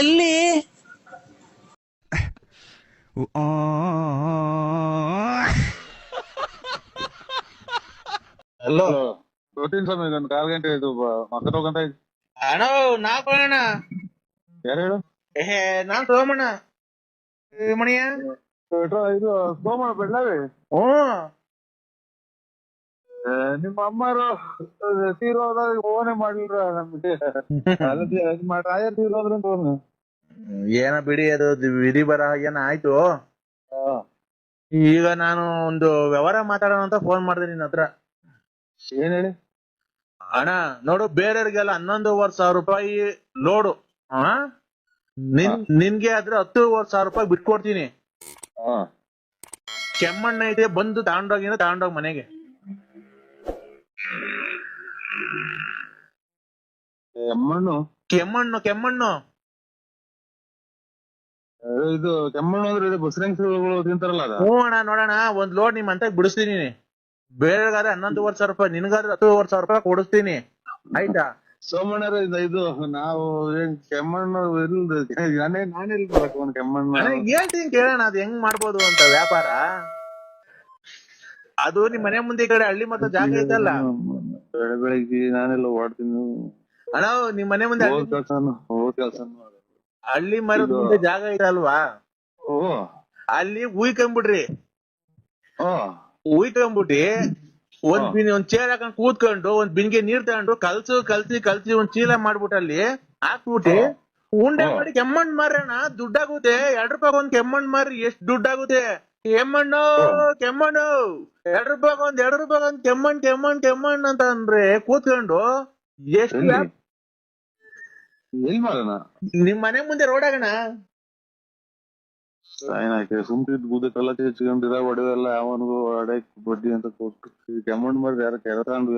ಎಲ್ಲಿ? Hello protein ಸ್ವಾಮಿ ಒಂದು ಕಾಲ್ ಗಂಟೆ ಇದು ಮಕ್ಕಳ ಹೋಗಂತ ಅಣ್ಣ ನಾ ಯಾರು ಹೇಳು? ಏ ನಾನ್ ಸೋಮಣ್ಣ. ಏ, ಮಣಿಯ. ಇದು ಸೋಮಣ್ಣ ಬೆಳ್ಳಾವಿ ಹ್ಮ್ ಏ, ನಿಮ್ಮ ಅಮ್ಮರು ತೀರೋದಾಗ ಓನೆ ಮಾಡಿಲ್ರ ನಮ್ಗೆ? ಅಲ್ಲದೆ ರಾಯ ತೀರೋದ್ರ ಫೋನ್ ಏನ ಬಿಡಿ ಅದು ವಿಧಿ ಬರ ಏನ ಆಯ್ತು? ಈಗ ನಾನು ಒಂದು ವ್ಯವಹಾರ ಮಾತಾಡೋಣ ಅಂತ ಫೋನ್ ಮಾಡಿದೆ ನಿನ್ನ ಹತ್ರ. ಏನ್ ಹೇಳಿ? ಅಣ್ಣ ನೋಡು ಬೇರೆಯವ್ರಿಗೆಲ್ಲ ಹನ್ನೊಂದುವರೆ ಸಾವಿರ ರೂಪಾಯಿ ಲೋಡು ಹಾ? ನಿನ್ ನಿನ್ಗೆ ಆದ್ರೆ ಹತ್ತುವರೆ ಸಾವಿರ ರೂಪಾಯಿ ಬಿಟ್ಕೊಡ್ತೀನಿ. ಕೆಮ್ಮಣ್ಣ ಐತೆ ಬಂದು ತಗೊಂಡೋಗಿನ ತಗೊಂಡೋಗಿ ಮನೆಗೆ. ಕೆಮ್ಮಣ್ಣು? ಕೆಮ್ಮಣ್ಣು ಕೆಮ್ಮಣ್ಣು. ಇದು ಕೆಮ್ಮಣ್ಣು ಅಂದ್ರೆ ಇದು ಬಸರಂಗ್ಸಗಳು ತಿಂತಾರಲ್ಲ ಅದ? ಹ್ಞೂ ಅಣ್ಣ ನೋಡೋಣ ಒಂದ್ ಲೋಡ್ ನಿಮ್ ಅಂತ ಬಿಡಿಸ್ತೀನಿ. ಬೇರೆಗಾದ್ರೆ ಹನ್ನೊಂದುವರೆ ಸಾವಿರ ರೂಪಾಯಿ ನಿನ್ಗಾದ್ರೆ ಹತ್ತುವರೆ ಸಾವಿರ ರೂಪಾಯಿ ಕೊಡಿಸ್ತೀನಿ. ಆಯ್ತಾ? ಸೋಮಣ್ಣರ ಇದು ನಾವು ಏನ್ ಕೆಮ್ಮಣ್ಣು ಇಲ್ದ ನಾನೇ ನಾನೇ ಮಾಡಕ್ ಒಂದ್ ಕೆಮ್ಮಣ್ಣು. ಹೇಳ್ತೀನಿ ಕೇಳೋಣ ಅದ್ ಹೆಂಗ್ ಮಾಡ್ಬೋದು ಅಂತ ವ್ಯಾಪಾರ. ಅದು ನಿಮ್ ಮನೆ ಮುಂದೆ ಈ ಕಡೆ ಹಳ್ಳಿ ಮತ್ತೆ ಜಾಗ ಐತಲ್ಲ. ಬೆಳೆ ಬೆಳಿಗ್ಗೆ ನಾನೆಲ್ಲ ಓಡ್ತೀನಿ ಅಣ್ಣ ನಿಮ್ ಮನೆ ಮುಂದೆ ಹೋದ್ ಕೆಲ್ಸ ಕೆಲ್ಸನು ಕೆಲ್ಸ ಕೆಲ್ಸನು ಹಳ್ಳಿ ಮರದ ಮುಂದೆ ಜಾಗ ಇದೆ ಅಲ್ವಾ ಅಲ್ಲಿ ಉಯ್ಕೊಂಬಿಡ್ರಿ ಓ ಉಯ್ಕೊಂಬಿಟ್ಟಿ ಒಂದ್ ಬಿನ್ ಒಂದ್ ಚೇರ್ ಹಾಕೊಂಡ್ ಕೂತ್ಕೊಂಡು ಒಂದ್ ಬಿನ್ಗೆ ನೀರ್ ತಗೊಂಡು ಕಲ್ಸು ಕಲ್ಸಿ ಕಲ್ಸಿ ಒಂದ್ ಚೀಲ ಮಾಡ್ಬಿಟ್ಟು ಅಲ್ಲಿ ಹಾಕ್ಬಿಟ್ಟಿ ಉಂಡೆ. ಮಾಡಿ ಕೆಮ್ಮಣ್ಣ್ ಮಾರಣ ದುಡ್ಡಾಗುತ್ತೆ. ಎರಡ್ ರೂಪಾಯಿ ಒಂದ್ ಕೆಮ್ಮಣ್ಣ್ ಮಾರಿ ಎಷ್ಟ್ ದುಡ್ಡಾಗುತ್ತೆ. ಕೆಮ್ಮಣ್ಣು ಕೆಮ್ಮಣ್ಣು. ಎರಡ್ ರೂಪಾಯಿ ಒಂದ್ ಎರಡ್ ರೂಪಾಯಿ ಒಂದ್ ಕೆಮ್ಮಣ್ಣ ಕೆಮ್ಮಣ್ಣ ಕೆಮ್ಮಣ್ ಅಂತ ಅಂದ್ರೆ ಕೂತ್ಕೊಂಡು ಎಷ್ಟು ಎಲ್ಲಿ ಮಾಡೋಣ ನಿಮ್ ಮನೆ ಮುಂದೆ ರೋಡ್ ಆಗಣ. ಸಾಯನಾಕೆ ಸುಮ್ಕಿದ್ ಬೂದಕ್ಕೆಲ್ಲ ತೆಚ್ಕೊಂಡಿರ ಒಡವೆಲ್ಲ ಅವನಿಗೂ ಅಡಕ್ ಬಡ್ಡಿ ಅಂತ ಕೊಟ್ಟು ಕೆಮ್ಮಣ್ಣು ಮಾಡಿ ಯಾರ ಕೆರ ತಗೊಂಡು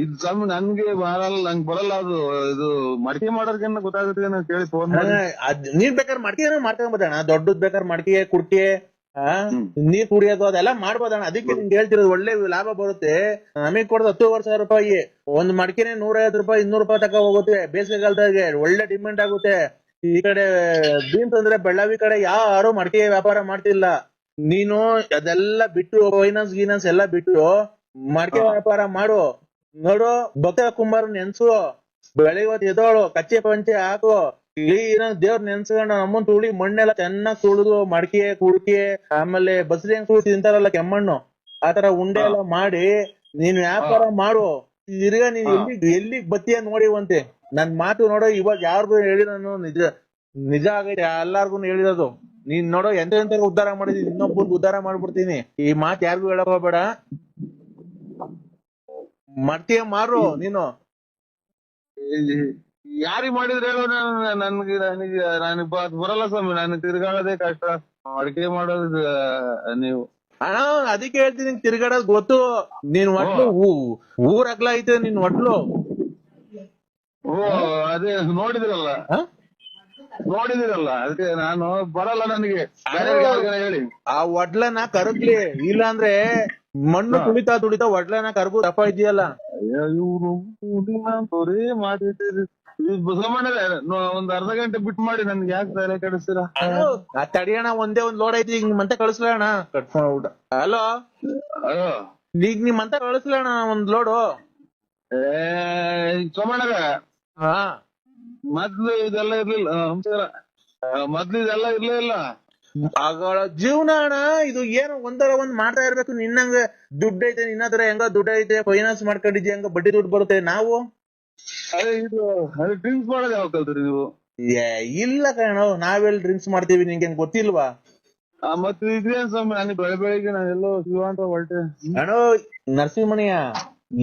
ಇದು ಸ್ವಾಮಿ ನನ್ಗೆ ಬರಲ್ಲ ನಂಗೆ ಬರಲ್ಲ ಅದು ಇದು ಮಡಿಕೆ ಮಾಡೋರ್ಗೇನ ಗೊತ್ತಾಗುತ್ತೆ ಕೇಳಿ ಫೋನ್ ಮಾಡಿ. ಬೇಕಾದ್ರೆ ಮಡ್ಕೆ ಮಾಡ್ಕೊಂಬೋದಣ್ಣ ದೊಡ್ಡದ್ ಬೇಕಾದ್ರೆ ಮಡಿಕೆ ಹ್ಮ್. ನೀರ್ ಕುಡಿಯೋದು ಅದೆಲ್ಲ ಮಾಡ್ಬೋದಣ್ಣ ಅದಕ್ಕೆ ನಿಂಗೆ ಹೇಳ್ತಿರೋದು ಒಳ್ಳೆ ಲಾಭ ಬರುತ್ತೆ. ನಮಗ್ ಕೊಡೋದು ಹತ್ತು ಸಾವಿರ ರೂಪಾಯಿ. ಒಂದ್ ಮಡಿಕೆನೆ ನೂರೈವತ್ತು ರೂಪಾಯಿ ಇನ್ನೂರು ರೂಪಾಯಿ ತಕ ಹೋಗುತ್ತೆ. ಬೇಸಿಗೆಗಾಲದಾಗೆ ಒಳ್ಳೆ ಡಿಮ್ಯಾಂಡ್ ಆಗುತ್ತೆ. ಈ ಕಡೆ ಬೀನ್ಸ್ ಅಂದ್ರೆ ಬೆಳ್ಳಾವಿ ಕಡೆ ಯಾರು ಮಡಿಕೆ ವ್ಯಾಪಾರ ಮಾಡ್ತಿಲ್ಲ. ನೀನು ಅದೆಲ್ಲ ಬಿಟ್ಟು ಫೈನಾನ್ಸ್ ಗೀನಾನ್ಸ್ ಎಲ್ಲ ಬಿಟ್ಟು ಮಡಿಕೆ ವ್ಯಾಪಾರ ಮಾಡು. ನೋಡು ಭಕ್ತ ಕುಂಬಾರ ನೆನ್ಸು ಬೆಳಿಗ್ಗೆ ಎದ್ದೋಳು ಎದೋಳು ಕಚ್ಚೆ ಪಂಚೆ ಹಾಕು. ಕ್ಲೀನ್ ದೇವ್ರ ನೆನ್ಸ್ಕೊಂಡು ನಮ್ಮನ್ ತುಳಿ ಮಣ್ಣೆಲ್ಲ ಚೆನ್ನಾಗ್ ತುಳಿದು ಮಡಕೆ ಕುಡ್ಕೆ ಆಮೇಲೆ ಬಸರಿ ಹೆಂಗ್ ತುಳಿ ತಿಂತಾರಲ್ಲ ಕೆಮ್ಮಣ್ಣು ಆತರ ಉಂಡೆ ಎಲ್ಲ ಮಾಡಿ ನೀನ್ ವ್ಯಾಪಾರ ಮಾಡು. ತಿರ್ಗಾ ನೀನ್ ಎಲ್ಲಿ ಎಲ್ಲಿ ನೋಡಿ ನೋಡಿವಂತೆ ನನ್ ಮಾತು ನೋಡೋ ಇವಾಗ ಯಾರ್ದು ಹೇಳಿ ನಾನು ನಿಜ ನಿಜ ಆಗೈತೆ ಎಲ್ಲಾರ್ಗು ಹೇಳಿರೋದು. ನೀನ್ ನೋಡೋ ಎಂತ ಎಂತ ಉದ್ಧಾರ ಮಾಡಿದೀನಿ ಇನ್ನೊಬ್ಬರು ಉದ್ಧಾರ ಮಾಡ್ಬಿಡ್ತೀನಿ. ಈ ಮಾತ್ ಯಾರಿಗೂ ಹೇಳಕ್ ಹೋಗ್ಬೇಡ. ಮಾಡ್ತೀಯ ಮಾರು ನೀನು. ಯಾರಿಗ್ ಮಾಡಿದ್ರೆ ಹೇಳೋ ನಾನು ನನ್ಗೆ ನನಗೆ ನನಗೆ ಅದ್ ಬರಲ್ಲ ಸ್ವಾಮಿ ನನಗೆ ತಿರ್ಗಾಡೋದೇ ಕಷ್ಟ. ಅಡಿಕೆ ಮಾಡೋದು ನೀವು. ಅಣ್ಣ ಅದಕ್ಕೆ ಹೇಳ್ತೀನಿ ತಿರ್ಗಾಡೋದ್ ಗೊತ್ತು. ನೀನ್ ಒಟ್ಲು ಊರ್ ಅಗ್ಲ ಐತೆ ನಿನ್ ಒಟ್ಲು. ಓ ಅದೇ ನೋಡಿದಿರಲ್ಲ? ನೋಡಿದಿರಲ್ಲ ಅದಕ್ಕೆ ನಾನು ಬರಲ್ಲ ನನಗೆ. ಹೇಳಿ. ಆ ಒಡ್ಲನ ಕರಗ್ಲಿ ಇಲ್ಲ ಅಂದ್ರೆ ಮಣ್ಣು ತುಳಿತಾ ತುಳಿತಾ ಒಡ್ಲನ ಕರ್ಗು ದಪ್ಪ ಇದೆಯಲ್ಲ ಅಯ್ಯೋ ಇವ್ರು ಬರೀ ಈ ಬಸವಣ್ಣರೇ, ಒಂದ್ ಅರ್ಧ ಗಂಟೆ ಬಿಟ್ ಮಾಡಿ ನನ್ಗೆ ಯಾಕೆ ತಲೆ ಕೆಡಿಸ್ತೀರಾ? ಆ ತಡಿಯಣ ಒಂದೇ ಒಂದ್ ಲೋಡ್ ಐತಿ ಈಗ ಕಟ್ ಕಳಿಸ್ಲಣ್ಣ. ಹಲೋ ಈಗ ಈಗ ನಿಮ್ಮಂತ ಕಳಿಸ್ಲಣ್ಣ ಒಂದ್ ಲೋಡು ಏ ಸೋಮಣ್ಣರ. ಹಾ. ಮೊದ್ಲು ಇದೆಲ್ಲ ಇರ್ಲಿಲ್ಲ ಆ, ಮೊದ್ಲು ಇದೆಲ್ಲ ಇರ್ಲೇ ಇಲ್ಲ. ಆಗಳ ಜೀವನ ಅಣ್ಣ ಇದು ಏನು ಒಂದರ ಒಂದ್ ಮಾಡ್ತಾ ಇರ್ಬೇಕು. ನಿನ್ನಂಗ ದುಡ್ಡು ಐತೆ ನಿನ್ನ ಹತ್ರ ಹೆಂಗ ದುಡ್ಡು ಐತೆ ಫೈನಾನ್ಸ್ ಮಾಡ್ಕೊಂಡಿದ್ಯ ಹೆಂಗ ಬಡ್ಡಿ ದುಡ್ಡು ಬರುತ್ತೆ. ನಾವು ಅದೇ ಇದು ಅದೇ ಡ್ರಿಂಕ್ಸ್ ಮಾಡೋದು ಯಾವಾಗ ಕಲ್ತ್ರಿ ನೀವು? ಏ, ಇಲ್ಲ ಕಣೋ ನಾವೆಲ್ಲ ಡ್ರಿಂಕ್ಸ್ ಮಾಡ್ತೀವಿ ನಿಂಗೆ ಹೆಂಗ್ ಗೊತ್ತಿಲ್ವಾ? ಆ, ಮತ್ತೆ ಇದೇನ್ ಸ್ವಾಮಿ ನಾನು ಬೆಳೆ ಬೆಳಿಗ್ಗೆ ನಾನೆಲ್ಲೋ ಶಿವ ಅಂತ ಹೊರಟೆ. ಅಣ್ಣೋ ನರಸಿಂಹಣಿಯ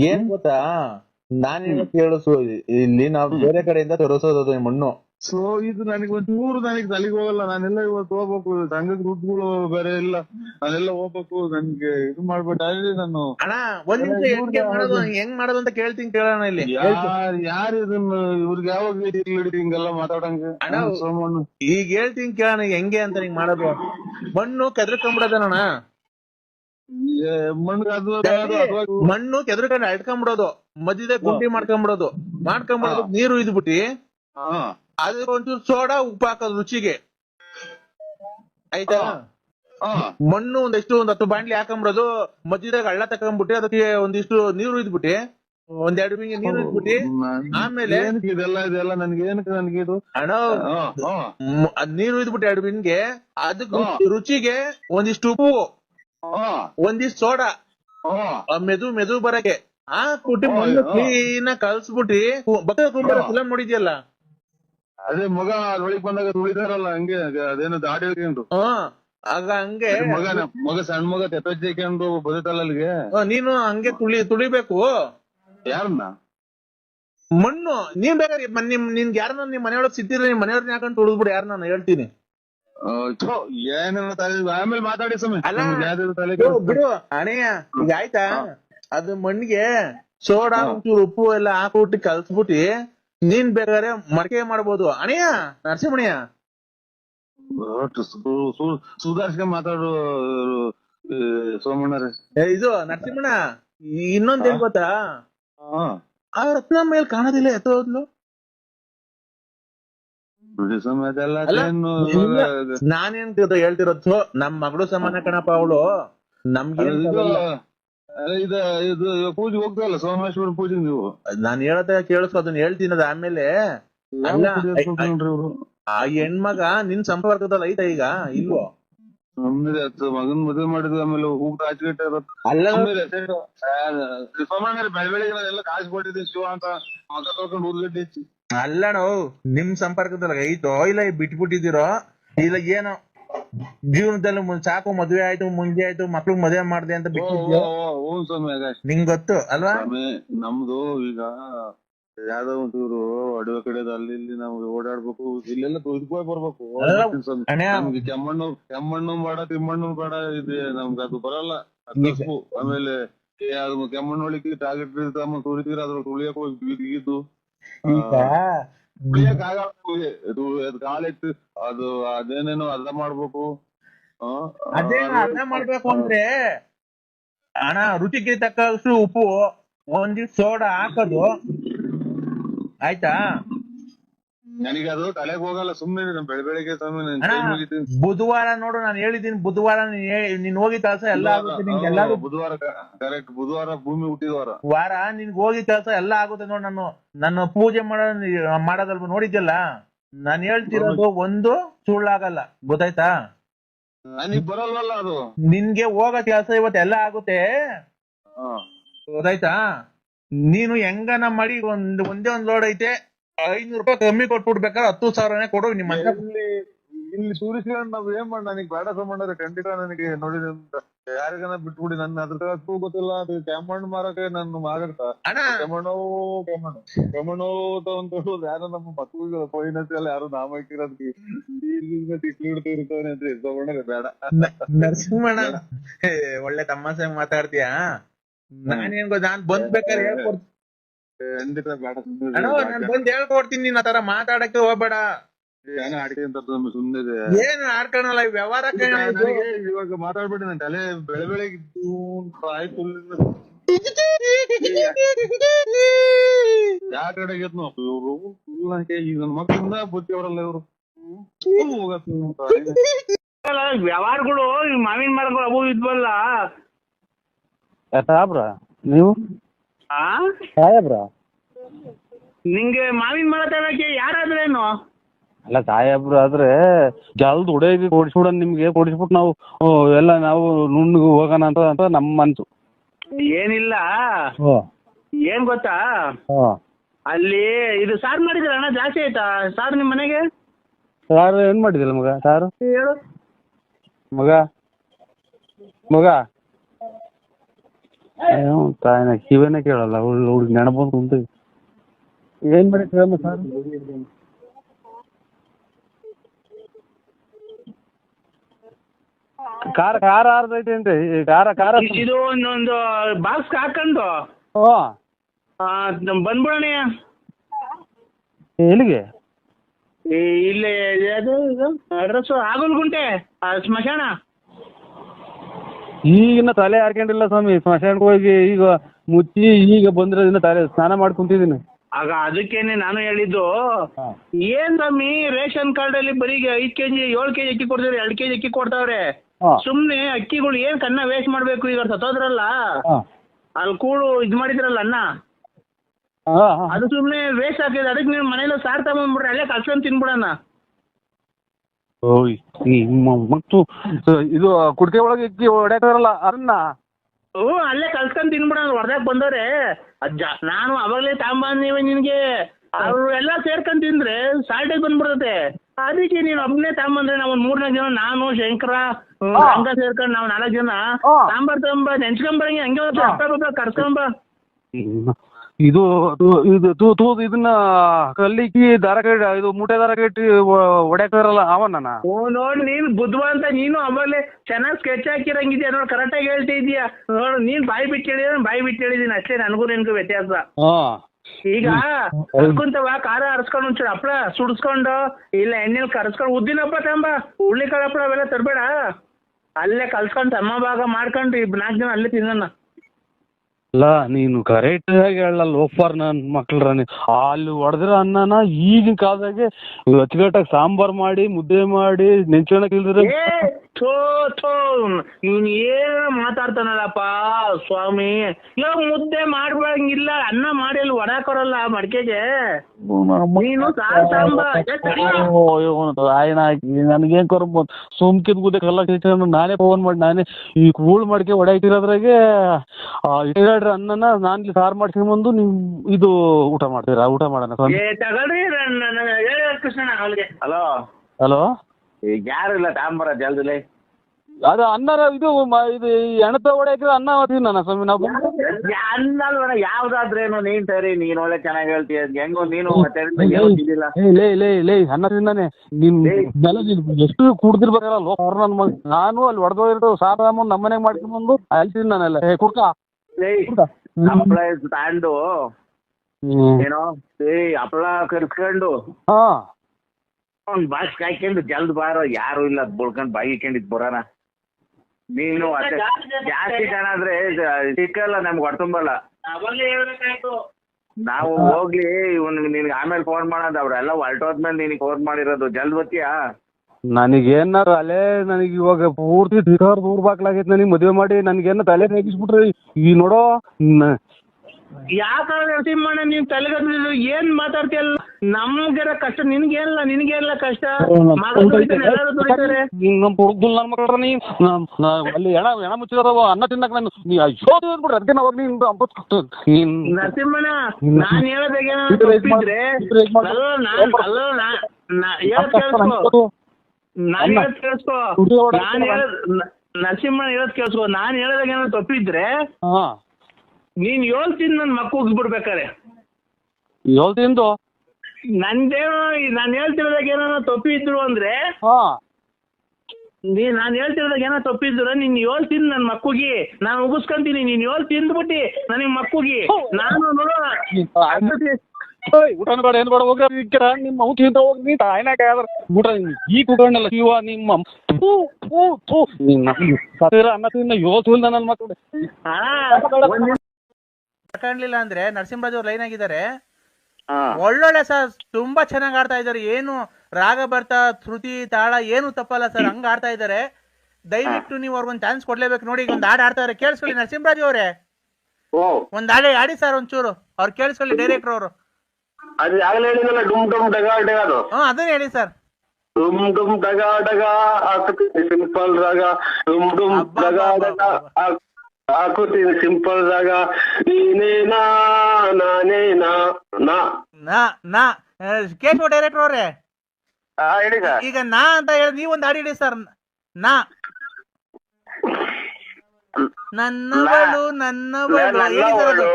ಏನ್ ಗೊತ್ತಾ? ನಾನ್ ಕೇಳಿಸು ಇಲ್ಲಿ ನಾವ್ ಬೇರೆ ಕಡೆಯಿಂದ ತರಿಸೋದು ಮಣ್ಣು ಸೊ ಇದು ನನಗೆ ಒಂದ್ ಚೂರು ನನಗೆ ತಲೆಗೆ ಹೋಗಲ್ಲ. ನಾನೆಲ್ಲ ಇವತ್ತು ಹೋಗ್ಬೇಕು. ಸಂಘದ ದುಡ್ಡುಗಳು ಬೇರೆ ಇಲ್ಲ. ನಾನೆಲ್ಲ ಹೋಗ್ಬೇಕು. ನನ್ಗೆ ಇದು ಮಾಡ್ಬಿಟ್ಟು ಅಲ್ಲಿ ನಾನು ಅಣ್ಣ ಒಂದ್ ಮಾಡೋದು ಹೆಂಗ್ ಮಾಡೋದು ಅಂತ ಕೇಳ್ತೀನಿ ಕೇಳೋಣ ಇಲ್ಲಿ. ಯಾರ್ ಯಾರು ಇದನ್ನ ಇವ್ರಿಗೆ ಯಾವಾಗ ಇಲ್ಲಿ ಹಿಂಗೆಲ್ಲ ಮಾತಾಡಂಗ? ಅಣ್ಣ. ಸೋಮಣ್ಣ. ಈಗ ಹೇಳ್ತೀನಿ ಕೇಳೋಣ ಹೆಂಗೆ ಅಂತ ಹಿಂಗ್ ಮಾಡೋದು. ಮಣ್ಣು ಕೆದರ್ಕೊಂಡ್ಬಿಡೋದಣ್ಣ ಮಣ್ಣು ಕೆದರ್ಕೊಂಡು ಅಡ್ಕೊಂಡ್ಬಿಡೋದು ಮಧ್ಯದ ಗುಂಡಿ ಮಾಡ್ಕೊಂಡ್ಬಿಡೋದು ಮಾಡ್ಕೊಂಡ್ಬಿಡೋದು ನೀರು ಇದ್ಬಿಟ್ಟಿ. ಅದಕ್ಕೆ ಒಂಚೂರು ಸೋಡಾ ಉಪ್ಪು ಹಾಕೋದು ರುಚಿಗೆ. ಆಯ್ತಾ? ಮಣ್ಣು ಒಂದಿಷ್ಟು ಒಂದ್ ಹತ್ತು ಬಾಂಡ್ಲಿ ಹಾಕೊಂಬಿಡೋದು ಮಧ್ಯದಾಗ ಹಳ್ಳ ತಕೊಂಡ್ಬಿಟ್ಟು ಅದಕ್ಕೆ ಒಂದಿಷ್ಟು ನೀರು ಇದ್ಬಿಟ್ಟು ಒಂದ್ ಮಿಂಗೆ ನೀರು ಇದ್ಬಿಟ್ಟು ಆಮೇಲೆ? ಇದೆಲ್ಲ ಇದೆಲ್ಲ ನನ್ಗೆ ಏನಕ್ಕೆ ನನ್ಗೆ ಇದು? ಹಣ ಅದ್ ನೀರು ಇದ್ಬಿಟ್ಟು ಎರಡು ಮಿಂಗೆ ಅದಕ್ಕೆ ರುಚಿಗೆ ಒಂದಿಷ್ಟು ಉಪ್ಪು ಒಂದಿಷ್ಟು ಸೋಡಾ ಆ ಮೆದು ಮೆದು ಬರಕ್ಕೆ. ಹಾಕ್ಬಿಟ್ಟು ಮಣ್ಣು. ಕ್ಲೀನ್ ಕಲ್ಸ್ಬಿಟ್ಟು ಭಕ್ತ ಕುಂಬಾರ. ಫಿಲಂ ನೋಡಿದ್ಯಲ್ಲ? ಅದೇ ಮಗ ಅದ್ರೊಳಗ್ ಬಂದಾಗ ತುಳಿದಾರಲ್ಲ ಹಂಗೆ ಅದೇನೋ ದಾಡಿ ಹೇಳ್ಕೊಂಡು ಹಾ ಆಗ ಹಂಗೆ ಮಗ ಮಗ ಸಣ್ಣ ಮಗ ತೆಪ್ಪೆಜ್ಜಿಕೊಂಡು ಬದುಕಲ್ಲ ಅಲ್ಲಿಗೆ. ನೀನು ಹಂಗೆ ತುಳಿ ತುಳಿಬೇಕು. ಯಾರನ್ನ? ಮಣ್ಣು ನೀನ್ ಮನ್- ನಿಮ್ ನಿನ್ಗೆ ಯಾರನ್ನ ನಿಮ್ ಮನೆಯೊಳಗ್ ಸಿಟ್ಟಿದ್ರೆ ನಿಮ್ ಮನೆಯವ್ರನ್ನ ಯಾಕಂತ ತುಳಿದ್ಬಿಡು ಯಾರ ನಾನು ಹೇಳ್ತೀನಿ. ಆ, ಥು, ಏನೇನೋ ತಲೆ ಆಮೇಲೆ ಮಾತಾಡಿ ಅಲ್ಲ. ತಲೆ ಬಿಡು, ಈಗ ಆಯ್ತಾ? ಅದು ಮಣ್ಣಿಗೆ ಸೋಡಾ. ಒಂಚೂರು ಉಪ್ಪು ಎಲ್ಲ ಹಾಕ್ಬಿಟ್ಟು ಕಲ್ಸ್ಬಿಟ್ಟು ನೀನ್ ಬೇಕಾದ್ರೆ ಮಡಕೆ ಮಾಡ್ಬೋದು. ಅಣಯ್ಯ ನರಸಿಂಹಣಯ್ಯ ಸುಧಾರ್ಸ್ಕ ಮಾತಾಡು ಸೋಮಣ್ಣರೇ ಇದು ನರಸಿಂಹಣ್ಣ ಇನ್ನೊಂದ್ ಏನ್ ಗೊತ್ತಾ? ಆ ರತ್ನ ಮೇಲೆ ಕಾಣೋದಿಲ್ಲ ಎತ್ತ ಹೋದ್ಲು? ಬಿಡಿ ಸಮಯ ಅದೆಲ್ಲ ಅಲ್ಲ, ಏನು ಇಲ್ಲ. ಇವಾಗ ನಾನೇನ್ ಹೇಳ್ತಿರೋದು ನಮ್ ಮಗಳು ಸಮಾನ ಕಣಪ್ಪ ಅವಳು. ನಮ್ಗೇನ್ ಇದು ಇದು ಪೂಜೆ ಹೋಗ್ತಲ್ಲ ಸೋಮೇಶ್ವರ ಪೂಜೆ ನೀವು? ನಾನ್ ಹೇಳತ್ತ ಕೇಳಿಸ್ಕೊ ಅದನ್ನ ಹೇಳ್ತೀನಿ ಅದ ಆಮೇಲೆ. ಅಲ್ಲ? ಆ ಹೆಣ್ಮಗ ನಿನ್ ಸಂಪರ್ಕದಲ್ಲಿ ಐತ ಈಗ ಇಲ್ವೋ? ನಮ್ದೇ ಮಗನ್ ಮದುವೆ ಮಾಡಿದ್ವಿ ಆಮೇಲೆ ಹೋಗ್ತಾ ಹಚ್ಚಿಟ್ಟೆ ಅಲ್ಲ ಸೋಮಣ್ಣರೇ ಬೆಳ ಬೆಳಿಗ್ಗೆ ಎಲ್ಲ ಕಾಸು ಕೊಟ್ಟಿದ್ದೆ ಶಿವ ಅಂತ. ಮಗ ತೊಳ್ಕೊಂಡು ಊರ್ಗಡ್ಡೆ ಅಲ್ಲ ನಾವು ನಿಮ್ ಸಂಪರ್ಕದಲ್ಲಿ ಐತೋ ಇಲ್ಲ ಬಿಟ್ಬಿಟ್ಟಿದಿರೋ ಇಲ್ಲ ಏನೋ. ಜೀವನದಲ್ಲಿ ಸಾಕು ಮದ್ವೆ ಆಯ್ತು ಮುಂಜೆ ಆಯ್ತು ಮಕ್ಳು ಮದ್ವೆ ಮಾಡ್ದೆ ಅಂತ ಬಿಟ್ಟಿದ್ಯೋ? ನಿಂಗ್ ಗೊತ್ತು ಅಲ್ವಾ? ನಮ್ದು ಈಗ ಯಾವ್ದೋ ಒಂಚೂರು ಅಡವೆ ಕಡೆ ಅಲ್ಲಿ ಇಲ್ಲಿ ನಾವು ಓಡಾಡ್ಬೇಕು ಇಲ್ಲೆಲ್ಲ ತುಳ್ಕೋಯ್ ಬರ್ಬೇಕು. ನಮ್ಗೆ ಕೆಮ್ಮಣ್ಣು ಕೆಮ್ಮಣ್ಣು ಬೇಡ ತಿಮ್ಮಣ್ಣು ಬೇಡ ಇದೆ ನಮ್ಗೆ ಅದು ಬರಲ್ಲ. ಆಮೇಲೆ ಕೆಮ್ಮಣ್ಣು ಹೊಳಿಕೆ ಟಾರ್ಗೆಟ್ ತಮ್ಮ ತುಳಿತೀರ ಅದ್ರ ತುಳಿಯಕ್ ಹೋಗಿ ಬೀದಿಗಿದ್ದು ಈಗ ತುಳಿ- ಇದು ಅದು ಕಾಲಿಟ್ಟು ಅದು ಅದೇನೇನೋ ಅರ್ಧ ಮಾಡ್ಬೇಕು. ಅದೇ ಅದು- ಮಾಡ್ಬೇಕು ಅಂದ್ರೆ ಅಣ್ಣ ರುಚಿಗೆ ತಕ್ಕಷ್ಟು ಉಪ್ಪು ಒಂದಿಷ್ಟು ಸೋಡಾ ಹಾಕೋದು. ಆಯ್ತಾ? ನನಗೆ ಅದು ತಲೆಗೆ ಹೋಗಲ್ಲ ಸುಮ್ಮನೆ ಬೆಳ ಬೆಳಿಗ್ಗೆ ಮುಗಿತೀನಿ. ಬುಧವಾರ ನೋಡು ನಾನು ಹೇಳಿದೀನಿ ಬುಧವಾರ ನೀನ್ ಹೋಗಿ ಕೆಲಸ ಎಲ್ಲ ಆಗುತ್ತೆ ಎಲ್ಲಾರು ಬುಧವಾರ ಕರೆಕ್ಟ್ ಬುಧವಾರ ಭೂಮಿ ಹುಟ್ಟಿದವಾರ. ವಾರ ನಿನ್ಗೆ ಹೋಗಿ ಕೆಲಸ ಎಲ್ಲ ಆಗುತ್ತೆ ನೋಡ್ ನಾನು ನಾನು ಪೂಜೆ ಮಾಡೋ ಮಾಡೋದಲ್ವ ನೋಡಿದ್ಯಲ್ಲ? ನಾನು ಹೇಳ್ತಿರೋದು ಒಂದು ಸುಳ್ಳಾಗಲ್ಲ ಗೊತ್ತಾಯ್ತಾ? ನನಗ್ ಬರಲ್ವಲ್ಲ ಅದು? ನಿನ್ಗೆ ಹೋಗೋ ಕೆಲಸ ಇವತ್ತು ಎಲ್ಲ ಆಗುತ್ತೆ. ಗೊತ್ತಾಯ್ತಾ? ನೀನು ಹೆಂಗನ ಮಾಡಿ ಒಂದ್ ಒಂದೇ ಒಂದ್ ಲೋಡ್ ಐತೆ. ಐನೂರು ರೂಪಾಯಿ ಕಮ್ಮಿ ಕೊಟ್ಬಿಡ್ಬೇಕಾದ್ರೆ ಹತ್ತು ಸಾವಿರನೇ ಕೊಡು ನಿಮ್ಮ ಇಲ್ಲಿ ಇಲ್ಲಿ ತೋರಿಸ್ಕೊಂಡು ನಾವ್ ಏನ್ ಮಾಡ ನನಗ್ ಬೇಡ ಸಂಬಂಧ ಖಂಡಿತ ನನಗೆ ನೋಡಿ ಯಾರಿಗನ ಬಿಟ್ಬಿಡಿ ನನ್ನ ಅದ್ರ ತೂ ಗೊತ್ತಿಲ್ಲ ಅದು ಕೆಮ್ಮಣ್ಣು ಮಾರಕ್ಕೆ ನನ್ನ ಮಾರಾಟ ಅಣ್ಣ! ಕೆಮ್ಮಣ್ಣು ಕೆಮ್ಮಣ್ಣು ಕೆಮ್ಮಣ್ಣು ಅಂತ ಯಾರೋ ನಮ್ಮ ಮಕ್ಕಳಿಗೆ ಫೈನಾನ್ಸ್ ಎಲ್ಲ ಯಾರು ನಾಮ ಹಾಕಿರೋದಕ್ಕೆ ತಿಕ್ಕಿಡ್ತಾ ಇರ್ತಾನೆ ಅಂತ ತಗೊಂಡ್ರೆ ಬೇಡ. ನರಸಿಂಹಣ್ಣ! ಒಳ್ಳೆ ತಮಾಷೆ ಮಾತಾಡ್ತೀಯ? ನಾನೇನ್ ಗೊತ್ತ ನಾನ್ ಬಂದ್ ಬೇಕಾದ್ರೆ ಹೇಳ್ಕೊಡ್ತೀನಿ. ನಾನ್ ಬಂದ್ ಹೇಳ್ಕೊಡ್ತೀನಿ ನೀನ್ ಆತರ ಮಾತಾಡಕ್ಕೆ ಹೋಗ್ಬೇಡ. ಏನೋ ಸುಮ್ಮನೆ ಇದೆ ಏನ್ ಆಡ್ಕೊಳಲ್ಲ ವ್ಯವಹಾರ ಇವಾಗ ಮಾತಾಡ್ಬೇಡಿ ನನ್ ತಲೆ ಬೆಳೆ ಬೆಳಗ್ಗೆ ಆಯ್ತು ಯಾ ಕಡೆಗೆ ಇವರು? ಇವ್ರು ಈಗ ನನ್ನ ಮಕ್ಕಳಿಂದ ಬುದ್ಧಿ ಅವರಲ್ಲ ಇವ್ರು. ವ್ಯವಹಾರಗಳು ಈ ಮಾವಿನ ಮರಗಳು ಅವು ಇದ್ವಲ್ಲ. ನೀವು? ಆ? ಸಾಹೇಬ್ರ? ನಿಂಗೆ ಮಾವಿನ ಮರ ತರಕ್ಕೆ ಯಾರಾದ್ರೇನು? ಅಲ್ಲ ಸಾಹೇಬ್ರು ಆದ್ರೆ ಜಲ್ದ್ ಹೊಡೆಯೋದು ಕೊಡಿಸ್ಬಿಡ ನಿಮ್ಗೆ ಕೊಡಿಸ್ಬಿಟ್ಟು ನಾವು ಎಲ್ಲ ನಾವು ನುಣ್ಣಗೆ ಹೋಗೋಣ ಅಂತ ಅಂತ ನಮ್ಮ ಮನ್ಸು. ಏನಿಲ್ಲ. ಹ್ಞೂ. ಏನ್ ಗೊತ್ತಾ? ಅಲ್ಲಿ ಇದು ಸಾರ್ ಮಾಡಿದ್ರ ಅಣ್ಣ ಜಾಸ್ತಿ ಆಯ್ತಾ? ಸಾರ್ ನಿಮ್ ಮನೆಗೆ? ಸಾರು ಏನ್ ಮಾಡಿದಿಲ್ಲ ಮಗ ಸಾರು? ಹೇಳು. ಮಗ? ಮಗ? ಏನು ತಾಯಿನ ಕಿವಿನೇ ಕೇಳಲ್ಲ ಹುಡುಗ ಹುಡುಗ ನೆನಪಂತ ಕುಂತೀವಿ ಏನ್ ಮಾಡಿದ್ರಮ್ಮ ಸರ್ ಕಾರ ಕಾರ ಆರ್ದೈತೆ ಏನ್ರಿ ಕಾರ ಕಾರ ಇದು ಒಂದೊಂದು ಬಾಕ್ಸ್ ಹಾಕೊಂಡು ಓ. ಆ, ಬಂದ್ಬಿಡೋಣ. ಎಲ್ಲಿಗೆ? ಇಲ್ಲಿ ಅದು ಅಡ್ರೆಸ್ ಆಗುಲ್ಗುಂಟೆ ಆ, ಸ್ಮಶಾನ. ಈಗಿನ ತಲೆ ಹಾರ್ಕೊಂಡಿಲ್ಲ ಸ್ವಾಮಿ? ಸ್ಮಶಾನಕ್ಕೆ ಹೋಗಿ ಈಗ ಮುಚ್ಚಿ ಈಗ ಬಂದಿರೋದ್ರಿಂದ ತಲೆ ಸ್ನಾನ ಮಾಡಿ ಕುಂತಿದ್ದೀನಿ. ಆಗ ಅದಕ್ಕೇನೆ ನಾನು ಹೇಳಿದ್ದು ಏನ್ ಸ್ವಾಮಿ ರೇಷನ್ ಕಾರ್ಡ್ ಅಲ್ಲಿ ಬರೀ ಐದ್ ಕೆಜಿ ಏಳು ಕೆಜಿ ಅಕ್ಕಿ ಕೊಡ್ತಾರೆ ಎರಡ್ ಕೆಜಿ ಅಕ್ಕಿ ಕೊಡ್ತಾವ್ರೆ. ಹಾ. ಸುಮ್ನೆ ಅಕ್ಕಿಗಳು ಏನ್ ಕನ್ನ ವೇಸ್ಟ್ ಮಾಡ್ಬೇಕು ಈಗ ಸತ್ತೋದ್ರಲ್ಲ? ಅಲ್ ಅಲ್ಲಿ ಕೂಡು ಇದ್ ಮಾಡಿದ್ರಲ್ಲ ಅನ್ನ? ಹಾ, ಹಾ. ಅದು ಸುಮ್ನೆ ವೇಸ್ಟ್ ಆಗಿದೆ ಅದಕ್ಕೆ ನೀವು ಮನೇಲಿ ಸಾರ್ ತಗೊಂಡ್ಬಿಡ್ರಿ ಅಲ್ಲೇ ಕಲ್ಸ್ಕೊಂಡ್ ತಿನ್ಬಿಡಣ. ಓಯ್ ಮತ್ತು ಇದು ಕುಡಿಕೆ ಒಳಗೆ ಇಕ್ಕಿ ಹೊಡ್ಯಾಕರಲ್ಲ ಅದನ್ನ ಹ್ಞೂ ಅಲ್ಲೇ ಕಲ್ಸ್ಕೊಂಡ್ ತಿನ್ಬಿಡಣ ಹೊರದಾಗ ಬಂದವ್ರೆ. ಅಜ್ಜ ನಾನು ಅವಾಗಲೇ ತಗೊಂಬಂದಿವೆ ನಿನ್ಗೆ. ಅವ್ರು ಎಲ್ಲ ಸೇರ್ಕೊಂಡ್ ತಿಂದ್ರೆ ಸಾಲ್ಟೇಜ್ ಬಂದ್ಬಿಡ್ತತೆ. ಅದಕ್ಕೆ ನೀನು ಒಬ್ಬನೇ ತಗೊಂಬಂದ್ರೆ ನಾವು ಒಂದ್ ಮೂರ್ನಾಲ್ಕು ಜನ ನಾನು ಶಂಕರ ಹಂಗ ಸೇರ್ಕೊಂಡ್ ನಾವ್ ನಾಲ್ಕು ಜನ. ಹಾ. ಸಾಂಬಾರ್ ತಗೊಂಬ ನೆಂಚ್ಕೊಂಬರಂಗೆ ಹಂಗೆ ಒಂದು ಇದು ಇದು ತೂ ತೂ ಇದನ್ನ ಕಲ್ಲಿಕ್ಕಿ ದಾರ ಕಟ್ಟಿ ಇದು ಮೂಟೆ ದಾರ ಕಟ್ಟಿ ಹೊಡ್ಯಾಕರಲ್ಲ ಅವನ ಓ ನೋಡ್ ನೀನ್ ಬುದ್ಧಿವಂತ ನೀನು ಆಮೇಲೆ ಚೆನ್ನಾಗ್ ಸ್ಕೆಚ್ ಹಾಕಿರಂಗಿದ್ಯಾ ನೋಡ್ ಕರೆಕ್ಟಾಗಿ ಹೇಳ್ತಾ ಇದೀಯ ನೋಡ್ ನೀನ್ ಬಾಯಿ ಬಿಟ್ಟು ಹೇಳಿದ್ರೆ ಬಾಯಿ ಬಿಟ್ಟು ಹೇಳಿದೀನಿ ಅಷ್ಟೇ ನನಗೂ ನಿನ್ಗೂ ವ್ಯತ್ಯಾಸ. ಹಾ. ಈಗ ಕರ್ಕೊಂತವ ಖಾರ ಹರ್ಸ್ಕೊಂಡು ಒಂಚೂರು ಹಪ್ಳ ಸುಡ್ಸ್ಕೊಂಡು ಇಲ್ಲ ಎಣ್ಣೆಲಿ ಕರ್ಸ್ಕೊಂಡು ಉದ್ದಿನ ಹಪ್ಪ ತಂಬ ಹುಳ್ಳಿಕಾಳು ಹಪ್ಳ ಅವೆಲ್ಲ ತರಬೇಡ. ಅಲ್ಲೇ ಕಲ್ಸ್ಕೊಂಡು ಸಮ ಭಾಗ ಮಾಡ್ಕೊಂಡ್ರಿ ನಾಲ್ಕು ಜನ ಅಲ್ಲೇ ತಿನ್ನೋಣ. ಅಲ್ಲ, ನೀನು ಕರೆಕ್ಟ್ ಆಗಿ ಹೇಳಲ್ಲ ಲೋಫರ್ ನನ್ನ ಮಕ್ಳರ ನೀ ಅಲ್ಲಿ ಹೊಡೆದಿರೋ ಅನ್ನನ, ಈಗಿನ ಕಾಲದಾಗೆ ಅಚ್ಚುಕಟ್ಟಾಗಿ ಸಾಂಬಾರ್ ಮಾಡಿ, ಮುದ್ದೆ ಮಾಡಿ ನೆಂಚ್ಕೊಳಕ್ ಇಲ್ದ್ರೆ ಥೋ ಥೋ. ಇವ್ನು ಏನ ಮಾತಾಡ್ತಾನಲ್ಲಪ್ಪ ಸ್ವಾಮಿ? ಇವಾಗ ಮುದ್ದೆ ಮಾಡ್ಬಂಗಿಲ್ಲ ಅನ್ನ ಮಾಡಿ ಅಲ್ಲಿ ಒಡಾಕೊರಲ್ಲ ಮಡಿಕೆಗೆ. ನೀನು ಸಾರ್ ಸಾಂಬ ಏ, ತಡಿಯೋ. ಆಯ್ನ ನನಗೇನ್ ಕೊರ ಸುಮ್ಕಿದ್ ಗುದ್ದೆ ಕಲ್ಲ ನಾನೇ ಫೋನ್ ಮಾಡಿ ನಾನೇ ಈ ಕೂಳ್ ಮಡಿಕೆ ಇಟ್ಟಿರೋದ್ರಾಗೆ ಎರಡು ಅನ್ನನ ನಾನ್ ಸಾರ್ ಮಾಡ್ಸಿ ಬಂದು ನಿಮ್ ಇದು ಊಟ ಮಾಡ್ತೀರಾ? ಊಟ ಮಾಡೋಣ ಏ ತಗೊಳ್ರಿ ಹಲೋ. ಹಲೋ? ಈಗ ಯಾರು ಇಲ್ಲ ತಾಂಬರ ಜಲ್ದಿಲೆ? ಅದು ಅನ್ನ ಇದು ಮ- ಇದು ಈ ಎಣತ ಹೊಡ್ಯಾಕಿರೋ ಅನ್ನ ತಿನ್ನ ಸ್ವಾಮಿ ನಾವು ಅನ್ನಲ್ವನ ಯಾವ್ದಾದ್ರೇನು ನೀನ್ ಸರಿ ನೀನ್ ಒಳ್ಳೆ ಚೆನ್ನಾಗಿ ಹೇಳ್ತೀಯ ಹೆಂಗೋ ನೀನು ಮತ್ತೆ ಹೇಳ್ತಿದ್ದಿಲ್ಲ ಏ ಲೇ ಲೇ ಲೇ ಅನ್ನ ತಿಂದಾನೆ ನೀನ್ ಬೆಲ ನೀನ್ ಎಷ್ಟು ಕುಡ್ದಿರ್ಬೇಕಲ್ಲ ಲೋ ಅವ್ರ ನನ್ ಮಗ. ನಾನು ಅಲ್ಲಿ ಹೊಡೆದೋಗಿರ್ತಾವ ಸಾರ್ ನಮ್ಮ ಮನೆಗೆ ಮಾಡ್ಕೊಂಡ್ಬಂದು ಅಲ್ಲಿ ನಾನೆಲ್ಲ. ಏ ಕುಡ್ಕ. ಏಯ್ ಕುಡ್ಕ. ಹಪ್ಪಳ ತಾಂಡು. ಹ್ಮ್. ಏನೋ ಏಯ್ ಹಪ್ಪಳ ಕರ್ಸ್ಕೊಂಡು ಹಾ. ಒಂದ್ ಬಾಸ್ ಕಾಯ್ಕೊಂಡು ಜಲ್ದ್ ಬಾರೋ ಯಾರು ಇಲ್ಲ ಬುಳ್ಕೊಂಡ್ ಬಾಯಿ ಇಕ್ಕೊಂಡಿದ್ ಬರೋಣ ನೀನು ಅಷ್ಟೇ ಜಾಸ್ತಿ ಜನ ಆದ್ರೆ ಸಿಕ್ಕಲ್ಲ ನಮ್ಗೆ ಹೊಡ್ತುಂಬಲ್ಲ ಅವಾಗ್ಲೇ ಹೇಳ್ಬೇಕಾಯ್ತು. ನಾವು ಹೋಗ್ಲಿ ಇವ್ನ್ ನಿನ್ಗೆ ಆಮೇಲೆ ಫೋನ್ ಮಾಡೋದು ಅವ್ರೆಲ್ಲ ಹೊರಟೋದ್ಮೇಲೆ ನಿನಗೆ ಫೋನ್ ಮಾಡಿರೋದು ಜಲ್ದ್ ಬತ್ತೀಯಾ ನನಗೇನಾರ ಅಲೆ ನನಗೆ ಇವಾಗ ಪೂರ್ತಿ ದೂರ ದೂರ ಬಾಕ್ಲಾಗೈತೆ ನನಗೆ ಮದುವೆ ಮಾಡಿ ನನಗೇನ ತಲೆ ತೆಗಿಸ್ಬಿಟ್ರಿ ಈ ನೋಡೋ ನ- ಯಾಕ ನರಸಿಂಹಣ್ಣ ನೀನ್ ತಲೆಗದ್ದು ಏನ್ ಮಾತಾಡ್ತೀಯಲ್ಲ? ನಮ್ಗೆರ ಕಷ್ಟ ನಿನ್ಗೇನಿಲ್ಲ ನಿನ್ಗೇನಿಲ್ಲ ಕಷ್ಟ. ದುಡಿತಾನೆ, ಎಲ್ಲರೂ ದುಡಿತಾರೆ. ಹುಡುಗಲ್ ನೀ ನಮ್- ನಾ ಅಲ್ಲಿ ಎಣ ಎಣ ಮುಚ್ಚಿದಾರವ ಅನ್ನ ತಿನ್ನಕ್ ನಾನು ನೀ ಅಯ್ಯೋ ಅದಕ್ಕೆ ನಾವು ನೀನ್ ಅಂಬತ್ ನೀನ್ ನರಸಿಂಹಣ್ಣ ನಾನ್ ಹೇಳೋದಾಗ ಇದು ಹೇಳದ್ ಮಾಡು. ತಪ್ಪಿದ್ರೆ ಇದು raise ಮಾಡು. ಅಲ್ಲ ನಾನ್ ಅಲ್ಲ ನಾ- ನಾ ಹೇಳೋದ್ ಕೇಳಿಸ್ಕೊ. ನಾನ್ ಅಲ್ಲ. ಹೇಳೋದ್ ಕೇಳಿಸ್ಕೊ. ದುಡ್ಡು ಹೊಡ್ಯಾಕ ನಾನ್ ಹೇಳೋದ್ ನ- ನರಸಿಂಹಣ್ಣ ಹೇಳೋದ್ ಕೇಳಿಸ್ಕೊ. ನಾನ್ ಹೇಳೋದಾಗ ಏನಾದ್ರು ತಪ್ಪಿದ್ರೆ ಹಾ. ನೀನ್ ಹೇಳ್ತೀನಿ ನನ್ ಮಕ್ಕ ಉಗ್ಸ್ಬಿಡ್ಬೇಕಾರೆ ಏಳ್ ತಿಂದು ನಂದೇನೋ ನಾನು ಹೇಳ್ತಿರೋದಾಗ ಏನಾರ ತಪ್ಪಿದ್ರು ಅಂದ್ರೆ ಹಾ. ನೀ ನಾನು ಹೇಳ್ತಿರೋದಾಗ ಏನೋ ತಪ್ಪಿದ್ರು ನೀನ್ ಏಳ್ ತಿಂದು ನನ್ನ ಮಕ್ಕುಗಿ. ನಾನು ಉಗಿಸ್ಕೊಂತೀನಿ ನೀನ್ ಏಳ್ ತಿಂದ್ಬಿಟ್ಟಿ ನನಗೆ ಮಕ್ಕಳಿಗೆ ನಾನು ನೋಡೋ. ಊಟನೂ ಬೇಡ ಏನ್ ಬೇಡ ಹೋಗ್ರಿ ಇಕ್ಕರ ನಿಮ್ಮ ಅವ್ನು ತಿಂತ ಹೋಗಿ ನೀ ತಾಯಿನಾಗ ಊಟ ಈ ಕುಟ್ಕೊಂಡಲ್ಲ ಶಿವ ನಿಮ್ಮ ಥೂ, ಥೂ, ಥೂ. ನಿನ್ನ ಸತ್ತಿರ ಅನ್ನ ತಿನ್ನ ಏಳು ತಿಂದ ನನ್ನ ಮಕ್ಕಳು ತಕೊಂಡ್ಲಿಲ್ಲ ಅಂದ್ರೆ ನರಸಿಂಹರಾಜ್ ಅವ್ರು ಲೈನ್ ಆಗಿದ್ದಾರೆ. ಹಾ. ಒಳ್ಳೊಳ್ಳೆ ಸರ್ ತುಂಬಾ ಚೆನ್ನಾಗಿ ಆಡ್ತಾ ಇದ್ದಾರೆ. ಏನು ರಾಗ ಬರ್ತಾ ಶ್ರುತಿ ತಾಳ ಏನು ತಪ್ಪಲ್ಲ ಸರ್ ಹಂಗ ಆಡ್ತಾ ಇದ್ದಾರೆ. ದಯವಿಟ್ಟು ನೀವು ಅವ್ರಿಗೊಂದು ಚಾನ್ಸ್ ಕೊಡ್ಲೇಬೇಕು ನೋಡಿ ಈಗ ಒಂದು ಹಾಡು ಆಡ್ತಾರೆ ಕೇಳಿಸ್ಕೊಳ್ಳಿ ನರಸಿಂಹರಾಜ್ ಅವರೇ. ಒಂದ್ ಹಾಡೆ ಆಡಿ ಸರ್ ಒಂಚೂರು. ಅವ್ರು ಕೇಳಿಸ್ಕೊಳ್ಳಿ ಡೈರೆಕ್ಟರ್ ಅವರು. ಅದು ಅದನ್ನ ಹೇಳಿ ಸರ್ ಡುಮ್ ಡುಮ್ ಡಗಾ ಡಗಾ ಸಿಂಪಲ್ ರಾಗ. ಡುಮ್ ಡುಮ್ ಡಗಾ ಡಗಾ ಹಾಕ್- ಹಾಕುತ್ತೀನಿ ಸಿಂಪಲ್ ದಾಗ ನೀನೇನಾ ನಾನೇನಾ ನಾ ನಾ. ನಾ ಕೇಶವ ಡೈರೆಕ್ಟರ್ ಅವ್ರೆ. ಹೇಳಿ ಸರ್. ಈಗ ನಾ ಅಂತ ಹೇಳಿ ನೀವ್ ಹಾಡು ಹೇಳಿ ಸರ್. ನಾ. ನನ್ನವಳು ನನ್ನವಳು ಹೇಳಿ ಸರ್ ಅದು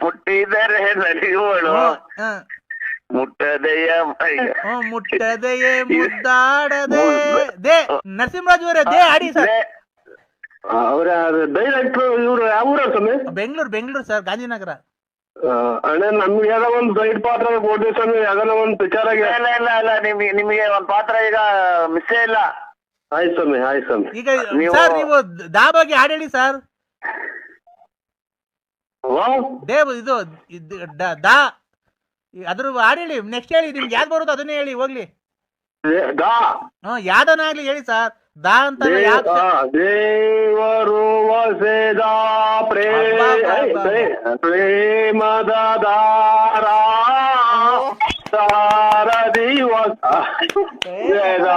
ಮುಟ್ಟಿದರೆ ನಲಿಯುವಳು ಹ, ಮುಟ್ಟದೆಯ ಮೈ. ಮುಟ್ಟದೆಯೇ ಮುದ್ದಾಡದೆ. ದೇ ನರಸಿಂಹರಾಜ್ ಅವರೇ ದೇ ಆಡಿ ಸರ್. ಅವರ ಡೈರೆಕ್ಟರ್ ಇವರು ಯಾವ ಊರ ಸ್ವಾಮಿ? ಬೆಂಗಳೂರು ಬೆಂಗಳೂರು ಸರ್ ಗಾಂಧಿನಗರ. ಅಣ್ಣ ನಮ್ಗೆ ಯಾವ್ದೋ ಒಂದು ಸೈಡ್ ಪಾತ್ರ ಕೊಡ್ತೀವಿ ಸ್ವಾಮಿ ಯಾವ್ದಾನ ಒಂದು ಪಿಕ್ಚರ್ ಆಗಿ ಇಲ್ಲ ಇಲ್ಲ ಇಲ್ಲ ನಿಮಗೆ ನಿಮಗೆ ಒಂದ್ ಪಾತ್ರ ಈಗ ಮಿಸ್ಸೇ ಇಲ್ಲ. ಆಯ್ತು ಸ್ವಾಮಿ ಆಯ್ತು ಸ್ವಾಮಿ. ಈಗ ನೀವು- ಸರ್ ನೀವು ದಾಬಾಗಿ ಹಾಡು ಹೇಳಿ ಸರ್. ದೇವ್ ಇದು ಇದ್- ಡ- ದಾ. ಈ ಅದ್ರ ಹಾಡು ಹೇಳಿ ನೆಕ್ಸ್ಟ್ ಹೇಳಿ ನಿಮ್ಗೆ ಯಾವ್ದು ಬರುತ್ತೋ ಅದನ್ನೇ ಹೇಳಿ ಹೋಗ್ಲಿ. ದಾ. ಹ್ಮ್ ಯಾವ್ದನ್ನ ಆಗ್ಲಿ ಹೇಳಿ ಸರ್. ದಾ ಅಂತ ಯಾವ್ದು ದೇವರು ವಸೆದ ಪ್ರೇ ಅಬ್ಬಬ್ಬಬ್ಬ. ಪ್ರೇ- ಪ್ರೇಮದ ದಾರ ತಾರ ದಿವಸ ವೇದ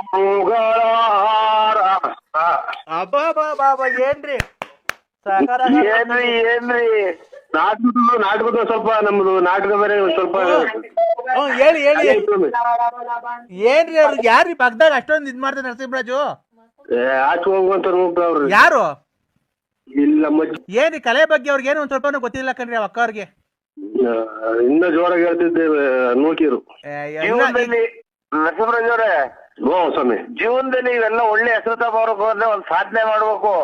ಪೂಗಳ ಹಾರ. ಅಬ್ಬಬ್ಬಬ್ಬ, ಏನ್ರಿ ಸಾಕಾರ ಏನ್ರಿ ಏನ್ರಿ ನಾಟಕದ ನಾಟಕದ ಸ್ವಲ್ಪ ನಮ್ದು ನಾಟಕ ಬೇರೆ ಒಂದ್ ಸ್ವಲ್ಪ ಹೇಳಿ ಹೇಳಿ ಅದೇ ಸ್ವಾಮಿ. ಏನ್ರಿ ಅವ್ರು ಯಾರ್ರಿ ಪಕ್ಕದಾಗ ಅಷ್ಟೊಂದು ಇದ್ ಮಾಡ್ತಾರೆ ನರಸಿಂಹರಾಜು ಏ, ಆಚೆ ಹೋಗುವಂತ ಹೋಗ್ತಾವ್ರಿ ಯಾರು? ಇಲ್ಲ ಮಜ್ಜಿ. ಏನ್ರಿ ಕಲೆ ಬಗ್ಗೆ ಅವ್ರಿಗೆ ಏನು ಒಂದ್ ಸ್ವಲ್ಪ ಗೊತ್ತಿಲ್ಲ ಕಣ್ರಿ ಅವ್ ಅಕ್ಕ ಅವ್ರಿಗೆ ಇನ್ನ ಜೋರಾಗಿ ಹೇಳ್ತಿದ್ದೇವೆ ನೂಕಿರು. ಜೀವನದಲ್ಲಿ ನರಸಿಂಹರಾಜ್ ಅವರೇ ಓ ಸ್ವಾಮಿ. ಜೀವನದಲ್ಲಿ ಇವೆಲ್ಲ ಒಳ್ಳೆ ಹೆಸರು ತಗೋಬೇಕು ಅಂದ್ರೆ ಒಂದ್ ಸಾಧನೆ ಮಾಡ್ಬೇಕು.